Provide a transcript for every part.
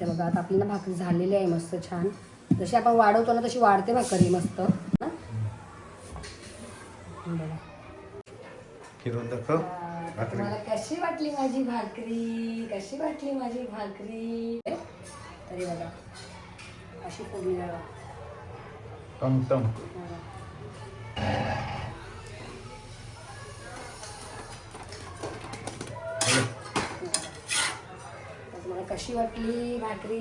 इथे बघा आता आपली ना भाकरी झालेली आहे मस्त छान. जशी आपण वाढवतो ना तशी वाढते भाकरी मस्त. ना बघा. फिरून दाखव. भाकरी. तुम्हाला कशी वाटली माझी भाकरी? कशी वाटली माझी भाकरी? तरी बघा. अशी फोडली बघा. टम टम बघा. कशी वाटली भाकरी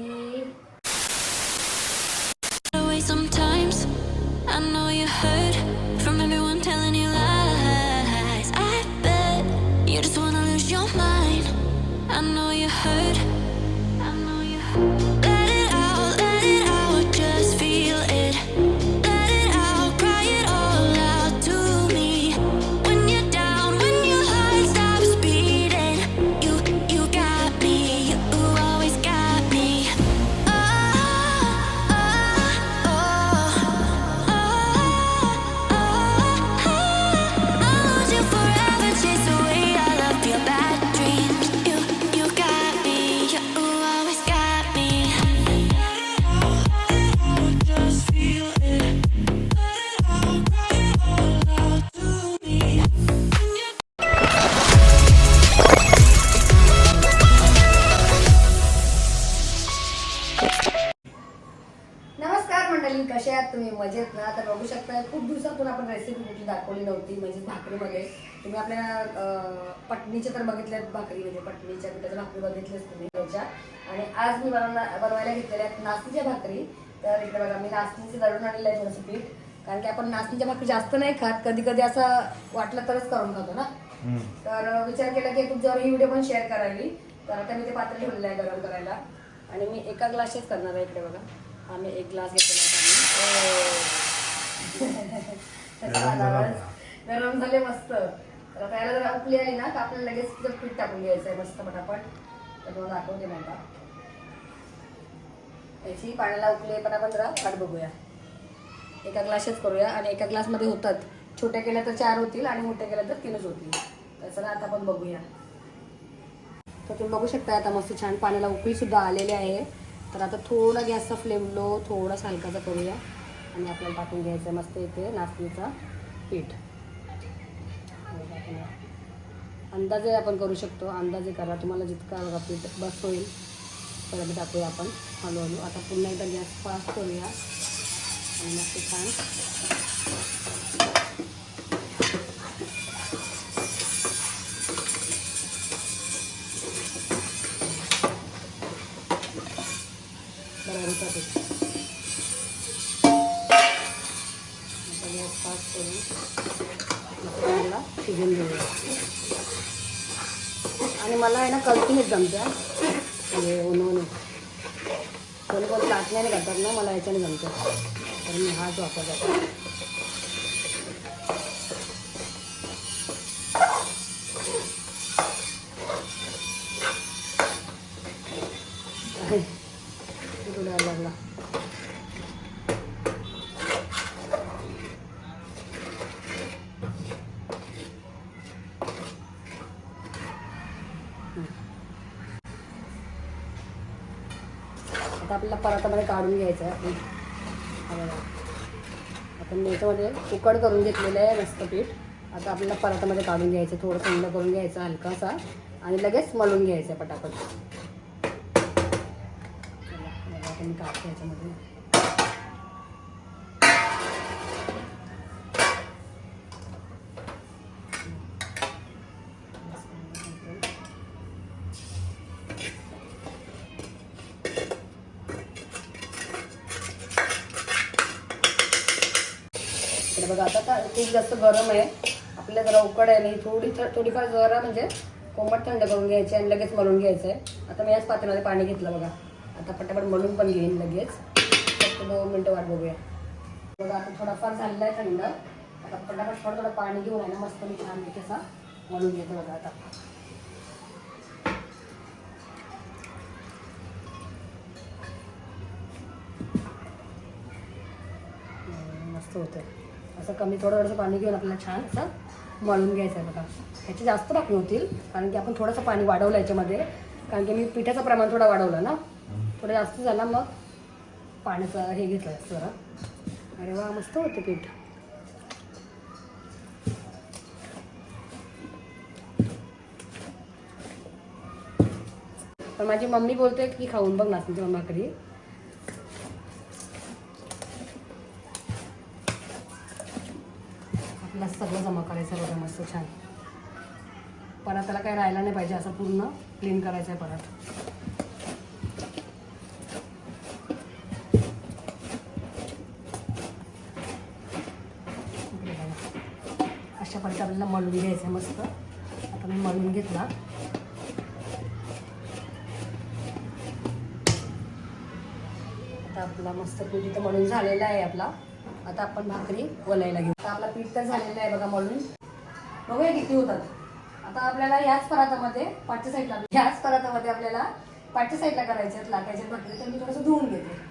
पटणीचे तर बघितल्यात भाकरी म्हणजे पटणीच्या पिठाच्या भाकरी बघितल्याच तुम्ही त्याच्या आणि आज मी बनवणार बनवायला घेतलेल्या आहेत नाचणीच्या भाकरी. तर इकडे बघा मी नाचणीचे दळून आणलेलं आहे थोडंसं पीठ. कारण की आपण नाचणीच्या भाकरी जास्त नाही खात. कधी कधी असं वाटलं तरच करून खातो ना. तर विचार केला की तुमच्यावर ही व्हिडिओ पण शेअर करावी. तर आता मी ते पात्र ठेवलेलं आहे गरम करायला. आणि मी एका ग्लासच करणार आहे इकडे बघा. आम्ही एक ग्लास घेतलेला आहे. गरम झाले मस्त. तर आता याला जर उकली आली ना तर आपल्याला लगेच तिचं पीठ टाकून घ्यायचं आहे मस्त पटापट. तर तुम्हाला दाखवते मी आता. याची पाण्याला उकली आहे पण आपण जरा वाट बघूया. एका ग्लासच करूया. आणि एका ग्लासमध्ये होतात. छोट्या केल्या तर चार होतील आणि मोठ्या केल्या तर तीनच होतील. तर चला आता आपण बघूया. तर तुम्ही बघू शकता आता मस्त छान पाण्याला उकळीसुद्धा आलेली आहे. तर आता थोडा गॅसचा फ्लेम लो थोडासा हलकाचा करूया. आणि आपल्याला टाकून घ्यायचं आहे मस्त इथे नाचणीचा पीठ. अंदाजे आपण करू शकतो. अंदाजे करा. तुम्हाला जितका बघा पीठ बस होईल. परत टाकूया आपण. हळूहळू आता पुन्हा एकदा गॅस फास्ट करूया. आणि मस्त छान. गॅस फास्ट करून शिजून घेऊया. आणि मला आहे ना कल्पनेच जमत्या म्हणजे उन्हून हो, कोणी कोण लाटण्याने करतात ना मला याच्याने जमतं. तर मी हाच वापरतो आपल्याला परातामध्ये काढून घ्यायचं आहे. आपण आपण याच्यामध्ये उकड करून घेतलेलं आहे मस्त पीठ. आता आपल्याला परातामध्ये काढून घ्यायचं थोडं थंड करून घ्यायचं हलकासा. आणि लगेच मळून घ्यायचं आहे पटापट. आपण काढतो याच्यामध्ये इकडे बघा आता का खूप जास्त गरम आहे. आपल्याला जरा उकड आहे नाही थोडी थोडीफार जरा म्हणजे कोमट थंड करून घ्यायची आणि लगेच मळून घ्यायचं आहे आता मी याच पात्रामध्ये पाणी घेतलं बघा. आता पटापट मळून पण घेईन लगेच. फक्त दोन मिनटं वाट बघूया. बघा आता थोडाफार झालेला आहे थंड. आता पटापट थोडं थोडं पाणी घेऊन आहे ना मस्त मी छान पैकी असा मळून घेतो बघा आता. मस्त होतं असं कमी थोडं थोडंसं पाणी घेऊन आपल्याला छान असं मळून घ्यायचं आहे बघा. ह्याचे जास्त भाकरी होतील कारण की आपण थोडंसं पाणी वाढवलं याच्यामध्ये. कारण की मी पिठाचं प्रमाण थोडं वाढवलं ना. थोडं जास्त झाला मग पाण्याचं हे घेतलं जरा. अरे वा मस्त होतं पीठ. पण माझी मम्मी बोलते की खाऊन बघ नाचणीची मम्मा भाकरी आपला सगळं जमा करायचं बघा मस्त छान. परत त्याला काही राहायला नाही पाहिजे असं पूर्ण क्लीन करायचं आहे परत. अशा पद्धतीने आपल्याला मळून घ्यायचं आहे मस्त. आता मी मळून घेतला. आता आपला मस्त पीठ तर मळून झालेला आहे आपला. आता आपण भाकरी वलायला घेऊ. आता आपला पीठ तर झालेला आहे बघा मळून. बघूया किती होतात. आता आपल्याला ह्याच परातामध्ये पाठच्या साईडला ह्याच परातामध्ये आपल्याला पाठच्या साईडला करायचे आहेत लाटायचे भाकरी. तर मी थोडंसं धुवून घेते.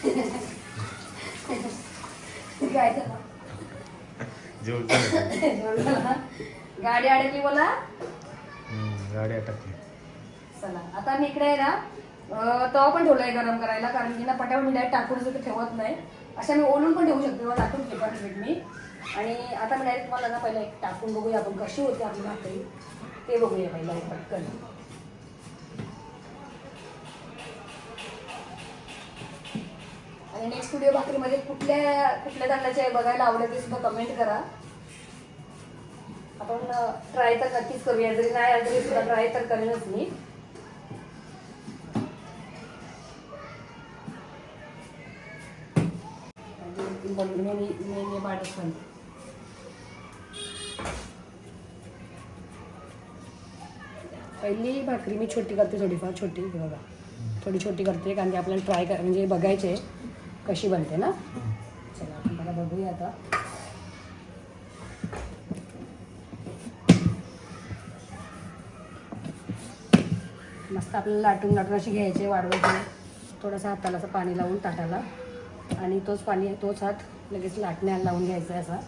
काय गाडी अडकली बोला. गाडी अटकली. चला आता मी इकडे आहे ना तवा पण ठेवलाय गरम करायला कारण की ना पटापट डायरेक्ट टाकून ठेवत नाही. अशा मी ओलून पण ठेवू शकते. मला टाकून ठेवतो मी. आणि आता मी डायरेक्ट मला ना पहिला एक टाकून बघूया आपण कशी होती आपली भाकरी. ते बघूया पहिला एक पटकन. आणि नेक्स्ट व्हिडिओ भाकरीमध्ये कुठल्या कुठल्या धान्याचे बघायला आवडेल ते सुद्धा कमेंट करा. आपण ट्राय तर नक्कीच करूया. जरी नाही आलं तरी सुद्धा ट्राय तर करेनच मी. पहिली भाकरी मी छोटी करते थोडीफार छोटी बघा. थोडी छोटी करते कारण की आपल्याला ट्राय कर म्हणजे बघायचे कशी बनते ना. चला आपण मला बघूया आता. मस्त आपल्याला लाटून लाटून अशी घ्यायचे वाढवायचे. थोडासा हाताला असं पाणी लावून ताटाला. आणि तोच पाणी तोच हात लगेच लाटण्याला लावून घ्यायचा आहे असा.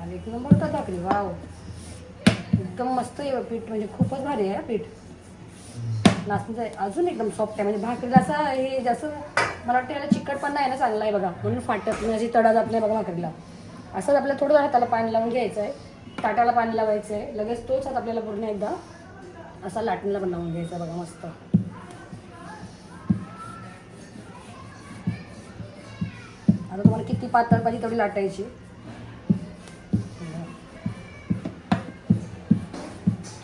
आणि एक नंबर का टाकली वाव. एकदम मस्त आहे पीठ म्हणजे खूपच भारी आहे पीठ. नाचणीचं आहे. अजून एकदम सॉफ्ट आहे म्हणजे भाकरीला असा हे जास्त मला वाटतं याला चिकटपणा आहे ना चांगला आहे बघा. म्हणून फाटत नाही अशी तडा जात नाही बघा भाकरीला. असंच आपल्याला थोडं हाताला पाणी लावून घ्यायचं आहे ताटाला पाणी लावायचं आहे लगेच तोच हात आपल्याला पूर्ण एकदा असा लाटणीला पण लावून घ्यायचा बघा मस्त. आता तुम्हाला किती पातळ पाहिजे तेवढी लाटायची.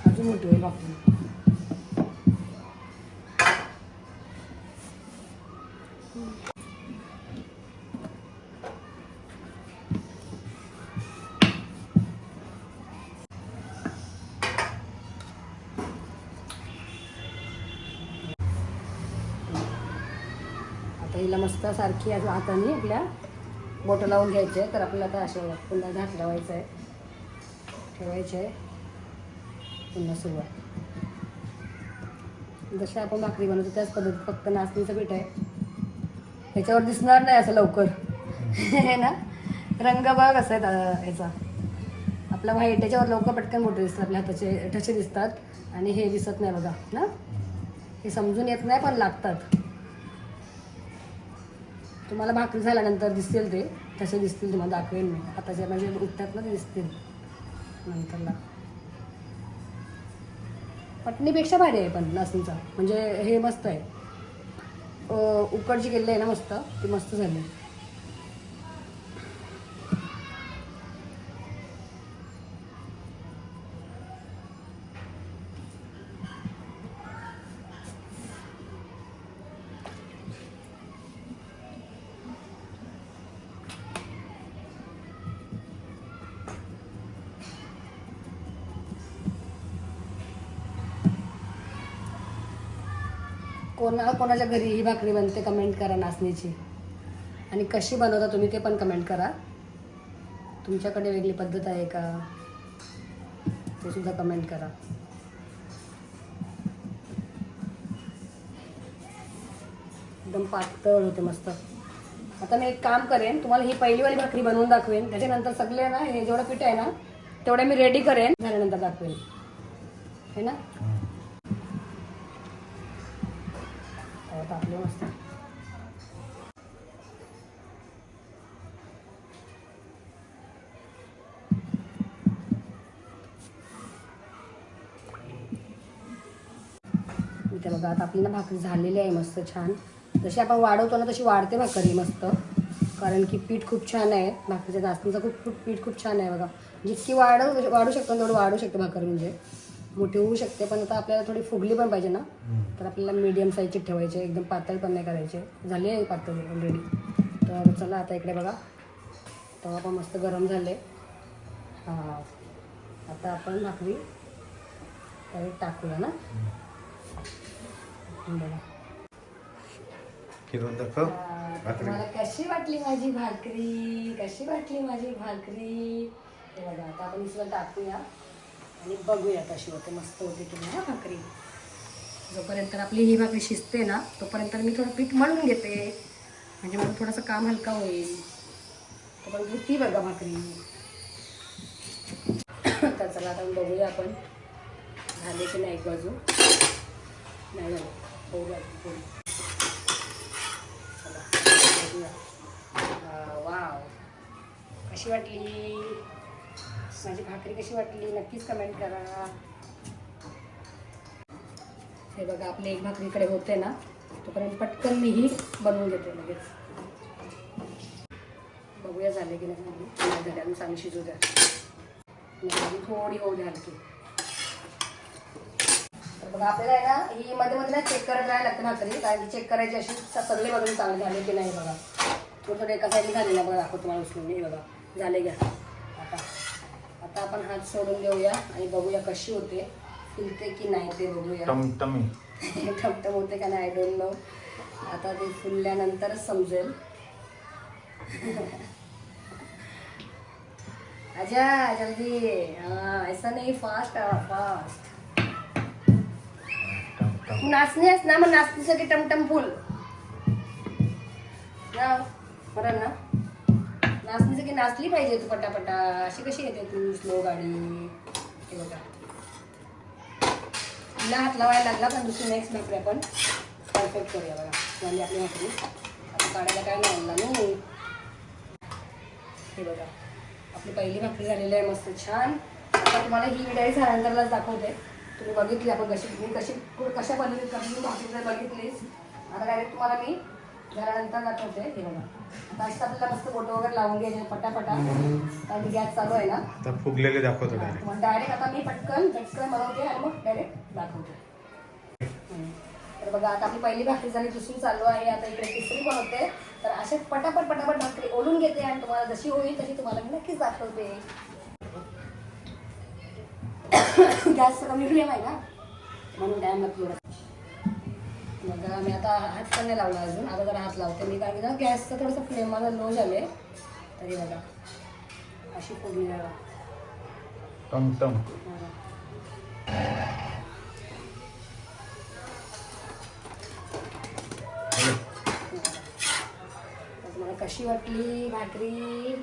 अजून मोठी होईल भाकरी आता हिला मस्त सारखी असं हाताने आपल्या बोटं लावून घ्यायचे आहे तर आपल्याला आता अशा पुन्हा घाट लावायचं आहे. ठेवायचे आहे. पुन्हा सुरुवात. जशी आपण भाकरी बनवतो त्याच पद्धतीत फक्त नाचणीचं पीठ आहे. ह्याच्यावर दिसणार नाही असं लवकर. हे ना? रंग बघ असं आहे याचा. आपला व्हाईट याच्यावर लवकर पटकन मोठे दिसतात. आपल्या हाताचे ठसे दिसतात. आणि हे दिसत नाही बघा ना? हे समजून येत नाही पण लागतात. तुम्हाला भाकरी झाल्यानंतर दिसतील ते तसे दिसतील तुम्हाला दाखवेन मी. आताच्या म्हणजे उठतात ना ते दिसतील नंतरला. पटणीपेक्षा भारी आहे पण नाचणीचा म्हणजे हे मस्त आहे. उकडची केलेली आहे ना मस्त ती मस्त झाली. कोणा कोणाच्या घरी ही भाकरी बनते कमेंट करा नाचणीची. आणि कशी बनवता तुम्ही ते पण कमेंट करा. तुमच्याकडे वेगळी पद्धत आहे का? ते सुद्धा कमेंट करा. एकदम पातळ होते मस्त. आता मी एक काम करेन तुम्हाला ही पहिलीवाली भाकरी बनवून दाखवेन. त्याच्यानंतर सगळे ना हे जेवढं पीठ आहे ना तेवढ्या मी रेडी करेन. झाल्यानंतर दाखवेन. है ना? तवा तापले मस्त. इथे बघा आता आपली ना भाकरी झालेली आहे मस्त छान. जशी आपण वाढवतो ना तशी वाढते भाकरी मस्त. कारण की पीठ खूप छान आहे भाकरीच्या नाचणीचं खूप खूप पीठ खूप छान आहे बघा. जितकी वाढव वाढू शकतो तेवढं वाढू शकतो भाकरी म्हणजे. मोठी होऊ शकते पण आता आपल्याला थोडी फुगली पण पाहिजे ना. तर आपल्याला मीडियम साईजची ठेवायची एकदम पातळ पण नाही करायचे. झाली आहे पातळ ऑलरेडी तर चला आता इकडे बघा. तवा पण मस्त गरम झाले हां. आता आपण भाकरी टाकूया ना. बघा. फिरून दाखव तुम्हाला कशी वाटली माझी भाकरी? कशी वाटली माझी भाकरी? हे बघा आता आपण इसला टाकूया. आणि बघूया कशी होते मस्त होते तुम्ही हा भाकरी. जोपर्यंत आपली ही भाकरी शिजते ना तोपर्यंत मी थोडं पीठ मळून घेते. म्हणजे मला थोडंसं काम हलका होईल. तोपर्यंत ती बघा भाकरी. तर चला आता बघूया आपण. झाले की नाही एक बाजू नाही बघूया बघूया. बघूया. वाव. कशी वाटली? माझी भाकरी कशी वाटली? नक्कीच कमेंट करा. हे बघा आपली एक भाकरीकडे होते ना तोपर्यंत पटकन मी ही बनवून घेते लगेच. बघूया झाले की नाही झाले. नाही अजून चांगली शिजू द्या. थोडी होऊ द्या हलकी. तर बघा आपल्याला आहे ना ही मध्ये मध्ये ना चेक करत राहायला लागते भाकरी कारण की चेक करायची अशी सगळे बघून चांगले झाले की नाही बघा. थोडं थोडं एका साईडने झालेला बघा दाखवतो तुम्हाला उचलून. हे बघा झाले घ्या. आता आपण हात सोडून देऊया आणि बघूया कशी होते. फुलते की नाही ते बघूया. टमटमी. ठपटप होते का नाही आय डोंट नो आता ते फुलल्यानंतरच समजेल. आजा जल्दी. हाँ ऐसा नहीं फास्ट फास्ट टमटम. तू नाचणी आहेस ना मग नाचणीसाठी टमटम फुल. ना बरं ना नाचणीसाठी नाचली पाहिजे तू पटापटा. अशी कशी येते तू स्लो गाडी? हे बघा. तिला हात लावायला लागला पण दुसरी नेक्स्ट भाकरी आपण परफेक्ट करूया बघा. म्हणजे आपली भाकरी आता काढायला काय लागला आणला नाही हे बघा. आपली पहिली भाकरी झालेली आहे मस्त छान. आता तुम्हाला ही विडाई झाल्यानंतरलाच दाखवते. तुम्ही बघितली आपण कशी मी कशी कशा पद्धतीने कशी भाकरी जर बघितलीस आता डायरेक्ट तुम्हाला मी झाल्यानंतर दाखवते हे बघा आता आपल्याला मस्त फोटो वगैरे लावून घ्यायचे पटापटा. कारण गॅस चालू आहे ना. आता फुगलेले दाखवतो डायरेक्ट मग डायरेक्ट आता मी पटकन पटकन बनवते आणि मग डायरेक्ट दाखवते. तर बघा आता आपली पहिली भाकरी झाली दुसरी चालू आहे. आता इकडे तिसरी होते तर असे पटापट पटापट भाकरी ओढून घेते आणि तुम्हाला जशी होईल तशी तुम्हाला मी नक्कीच दाखवते. गॅस कमी फ्लेम आहे ना? म्हणून टाइम लागतो मग मी आता हात पण नाही लावला अजून आता जरा हात लावते मी कारण की ना गॅसचं थोडंसं फ्लेम माझा लो झाले तरी बघा अशी फोडणी टमटम तर तुम्हाला कशी वाटली भाकरी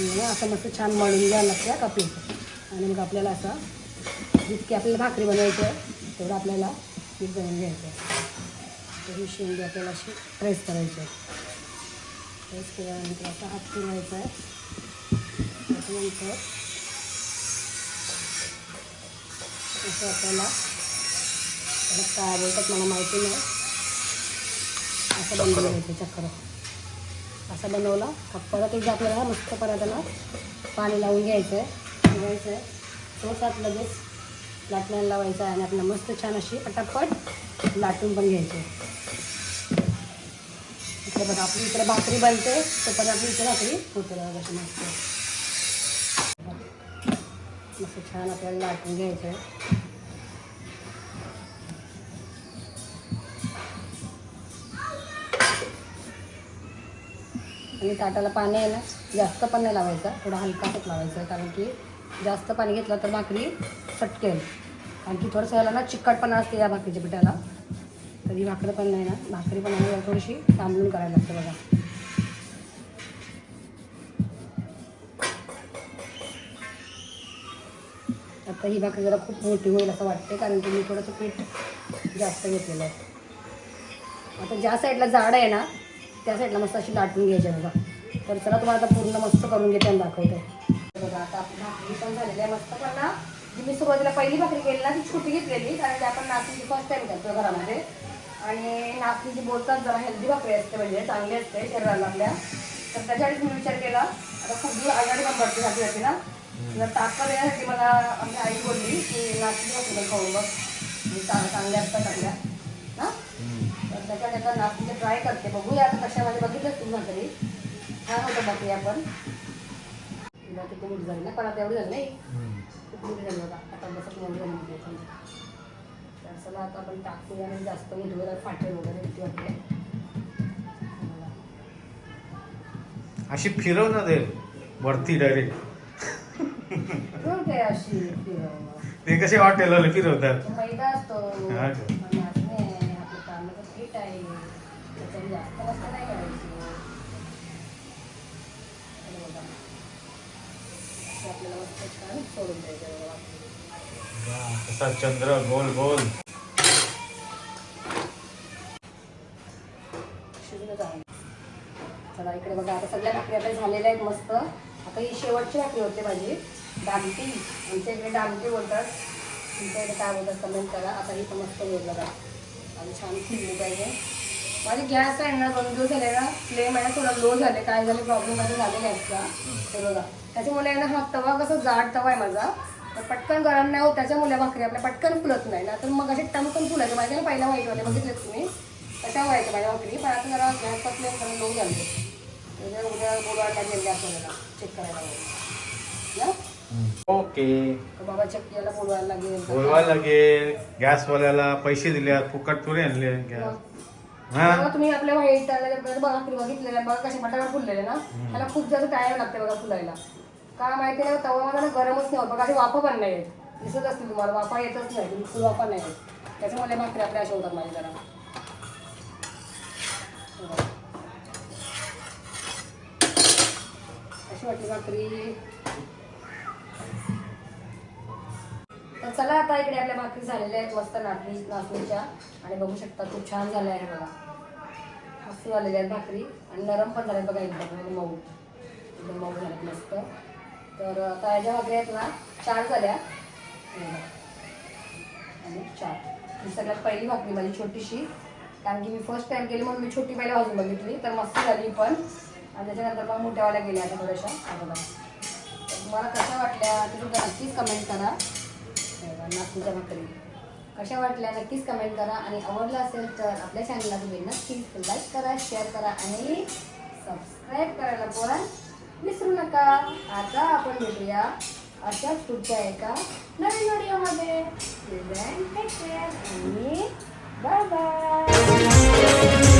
आपल्याला असं मस्त छान मळून घ्यावं लागतं का पीठ आणि मग आपल्याला असं जितकी आपल्याला भाकरी बनवायची आहे तेवढं आपल्याला पीठ बनवून घ्यायचं आहे. तर ही शेंडी आपल्याला अशी प्रेस करायची आहे. प्रेस केल्यानंतर असा हात फिरवायचा आहे. त्याच्यानंतर असं आपल्याला काय बोलतात मला माहिती नाही. असं बनवून घ्यायचं चक्र असं बनवला. का परत एकदा आपल्याला मस्त परत त्याला पाणी लावून घ्यायचं आहे घ्यायचं आहे तो लगेच लाटण्याला लावायचा आहे आणि आपल्याला मस्त छान अशी पटापट लाटून पण घ्यायचं आहे इकडे बघा आपली इकडे भाकरी बनते तर पण आपली इकडे भाकरी होते बघा मस्त. मस्त छान आपल्याला लाटून घ्यायचं आहे आणि ताटाला पाणी आहे ना जास्त पण नाही लावायचं. थोडा हलकासच लावायचं कारण की जास्त पाणी घेतलं तर भाकरी सटकेल. कारण की थोडंसं याला ना चिकटपणा असते या भाकरीच्या पिठाला. तर ही भाकरी पण नाही ना भाकरी पण आम्हाला थोडीशी थांबून करायला लागते बघा. आता ही भाकरी जरा खूप मोठी होईल असं वाटते कारण की मी थोडंसं पीठ जास्त घेतलेलं आहे. आता ज्या साईडला जाड आहे ना त्या साईडला मस्त अशी लाटून घ्यायची बघा. तर चला तुम्हाला आता पूर्ण मस्त करून घेते आणि दाखवते. बघा आता आपली भाकरी पण झालेली आहे मस्त पण ना. जी मी सुरुवातीला पहिली भाकरी केली ना ती छोटी घेतलेली कारण ते आपण नाचणीची फर्स्ट टाईम करतो घरामध्ये. आणि नाचणीची बोलतात जरा हेल्दी भाकरी असते म्हणजे चांगली असते शरीराला आपल्या. तर त्याच्यासाठी मी विचार केला आता खूप दूर आजारी पण पडते भाकरी होती ना. तर ताकद येण्यासाठी मला आमची आई बोलली की नाचणी भाकरी खाऊ बघ. म्हणजे चांगल्या असतात आपल्या. हां? तर त्याच्यात आता नाचणीचे ट्राय करते. बघूया आता कशामध्ये बघितलं तू भाकरी छान होतं बाकी आपण. तिला किती मोठी झाली ना? पण आता एवढी झाली नाही? खूप मोठी झाली बघा. आता बसत एवढी झाली मोठी. तर चला आता आपण टाकूया आणि जास्त मोठी वगैरे फाटेल वगैरे किती वाटते. अशी फिरव ना ते. वरती डायरेक्ट काय अशी. ते कसे हॉटेलवाले फिरवतात? सोडून द्यायचं कसा चंद्र गोल गोल. चला इकडे बघा आता सगळ्या भाकरी आपल्या झालेल्या आहेत मस्त. आता ही शेवटची भाकरी होते माझी. डामटी आमच्या इकडे डामटी बोलतात. तुमच्या इकडे काय बोलतात कमेंट करा. आता ही मस्त बोल बघा. आणि छान फिरली पाहिजे. माझी गॅस आहे ना दोन दिवस झाले ना फ्लेम आहे ना थोडा लो झाले. काय झाले प्रॉब्लेम माझे झाले गॅसचा हे बघा. त्याच्यामुळे ना हा तवा कसा जाड तवा आहे माझा तर पटकन गरम नाही होत त्याच्यामुळे भाकरी आपल्या पटकन फुलत नाही. ना तर मग असे टमकन फुलायचे. माझ्या ना पहिला वाईट वाले बघितले तुम्ही? तशा व्हायचं माझ्या भाकरी. पण आता जरा गॅसचा फ्लेम जरा लो झाले उद्या लागेल गॅस वगैरे चेक करायला ओके. तर बाबा चेक याला बोलवायला लागेल. बोलवायला लागेल. गॅसवाल्याला पैसे दिले फुकट थोडे आणले गॅस. तुम्ही आपल्या व्हाईट बघा भाकरी बघितलेल्या बघा कसे बटाटा फुललेले ना. त्याला खूप जास्त टाइम लागते बघा फुलायला. का माहिती नाही तवा मला ना गरमच नाही होत. बघा अशी वाफा पण नाही येत दिसत असतील तुम्हाला वाफा येतच नाही बिलकुल वाफा नाही येत त्याच्यामुळे भाकरी आपल्या अशा होतात माझ्या जरा अशी वाटली भाकरी. तर चला आता इकडे आपल्या भाकरी झालेल्या आहेत मस्त नाचणी नाचणीच्या. आणि बघू शकता खूप छान झाल्या आहे बघा. मस्त झालेल्या आहेत भाकरी. आणि नरम पण झाल्या बघा एकदम. आणि मऊ. एकदम मऊ झाल्यात मस्त. तर आता याच्या भाकरी आहेत ना चार झाल्या. आणि चार. ही सगळ्यात पहिली भाकरी माझी छोटीशी. कारण की मी फर्स्ट टाईम केली म्हणून मी छोटी पहिला भाजून बघितली. तर मस्त झाली पण. आणि त्याच्यानंतर मग मोठ्यावाल्या गेल्या आता थोड्याशा. अगोदर तुम्हाला कशा वाटल्या ते सुद्धा नक्कीच कमेंट करा. हे भाकरी. कशा वाटल्या नक्कीच कमेंट करा. आणि आवडलं असेल तर आपल्या चॅनलला तुम्ही नक्कीच लाईक करा शेअर करा आणि सबस्क्राईब करायला पण विसरू नका. आता आपण भेटूया अशाच पुढच्या एका नवीन व्हिडिओमध्ये बाय बाय